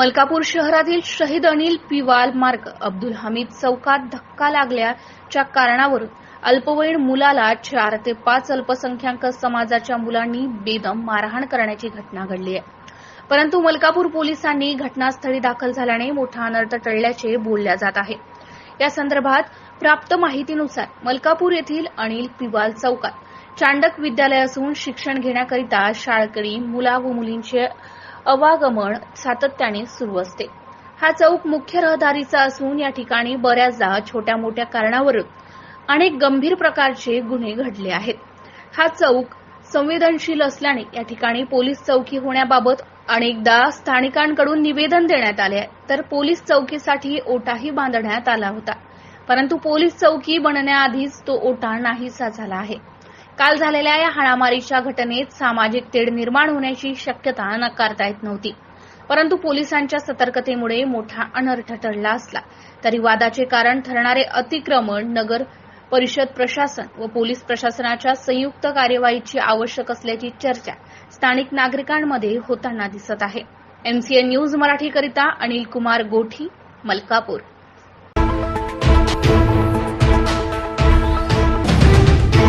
मलकापूर शहरातील शहीद अनिल पिवाल मार्ग अब्दुल हमीद चौकात धक्का लागल्याच्या कारणावरून अल्पवयीन मुलाला चार ते पाच अल्पसंख्याक समाजाच्या मुलांनी बेदम मारहाण करण्याची घटना घडली आहे. परंतु मलकापूर पोलिसांनी घटनास्थळी दाखल झाल्याने मोठा अनर्थ टळल्याचे बोलल्या जात आहे. या संदर्भात प्राप्त माहितीनुसार मलकापूर येथील अनिल पिवाल चौकात चांडक विद्यालय असून शिक्षण घेण्याकरिता शाळकरी मुला व मुलींचे अवागमन सातत्याने सुरू असते. हा चौक मुख्य रहदारीचा असून या ठिकाणी बऱ्याचदा छोट्या मोठ्या कारणावरून अनेक गंभीर प्रकारचे गुन्हे घडले आहेत. हा चौक संवेदनशील असल्याने या ठिकाणी पोलीस चौकी होण्याबाबत अनेकदा स्थानिकांकडून निवेदन देण्यात आले आहे. तर पोलीस चौकीसाठी ओटाही बांधण्यात आला होता. परंतु पोलीस चौकी बनण्याआधीच तो ओटा नाहीसा झाला आहे. काल झालेल्या या हाणामारीच्या घटनेत सामाजिक तेढ निर्माण होण्याची शक्यता नकारता येत नव्हती. परंतु पोलिसांच्या सतर्कतेमुळे मोठा अनर्थ टळला असला तरी वादाचे कारण ठरणारे अतिक्रमण नगर परिषद प्रशासन व पोलीस प्रशासनाच्या संयुक्त कार्यवाहीची आवश्यक असल्याची चर्चा स्थानिक नागरिकांमध्ये होताना दिसत आहे. एमसीएन न्यूज मराठीकरिता अनिल कुमार गोठी मलकापूर.